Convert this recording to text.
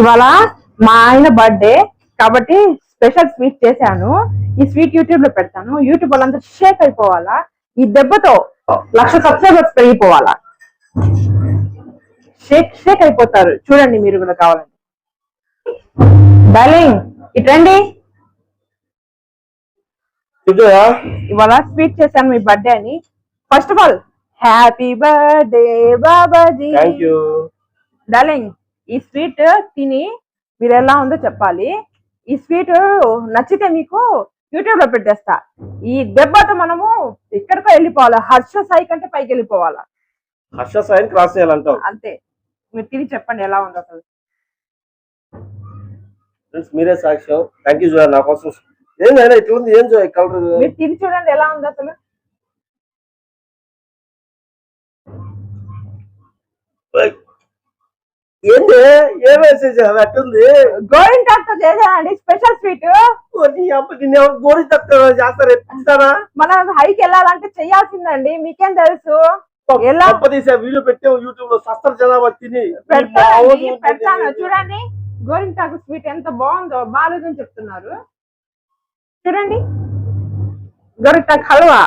ఇవాళ మా ఆయన బర్త్డే కాబట్టి స్పెషల్ స్వీట్ చేశాను. ఈ స్వీట్ యూట్యూబ్లో పెడతాను. యూట్యూబ్ వాళ్ళంతా షేక్ అయిపోవాలా? ఈ దెబ్బతో లక్ష సబ్స్క్రైబర్స్ పెరిగిపోవాలా? షేక్ షేక్ అయిపోతారు. చూడండి మీరు కూడా కావాలండి డార్లింగ్ ఇటండి ఇదేయా ఇవాళ స్వీట్ చేశాను మీ బర్త్డే అని. First of all happy birthday Babaji darling ఈ స్వీట్ తిని మీరు ఎలా ఉందో చెప్పాలి. ఈ స్వీట్ నచ్చితే మీకు యూట్యూబ్లో పెట్టేస్తా. ఈ దెబ్బతో మనము ఎక్కడికో వెళ్ళిపోవాలా. హర్ష సాయి కంటే పైకి వెళ్ళిపోవాలా. హర్ష సాయిని క్రాస్ చేయాలంటావు. అంతే. మీరు తిని చెప్పండి ఎలా ఉంది అసలు. ఫ్రెండ్స్ మీరే సాక్ష్యం థ్యాంక్ యూ జోయా నా కోసం ఏం ఇట్లా ఉంది ఏం జోయ్ కలర్ మీరు తిని చూడండి ఎలా ఉంది అసలు. ఏంది? ఏం అది అట్టుంది? గోరింటాక్తో చేశానండి. Special sweet. ఓ, నీ అమ్మ నిన్ను గోరి తక్కువ చేస్తారు? ఎత్తుతారా మనం హైకి వెళ్ళాలంటే చెయ్యాల్సిందండి మీకేం తెలుసు? వీడియో పెట్టే యూట్యూబ్లో సస్తర జనాభా తిని పెడతాను చూడండి గోరింటాకు స్వీట్ ఎంత బాగుందో బాగాలేదని చెప్తున్నారు. చూడండి. గోరింటాకు హల్వా.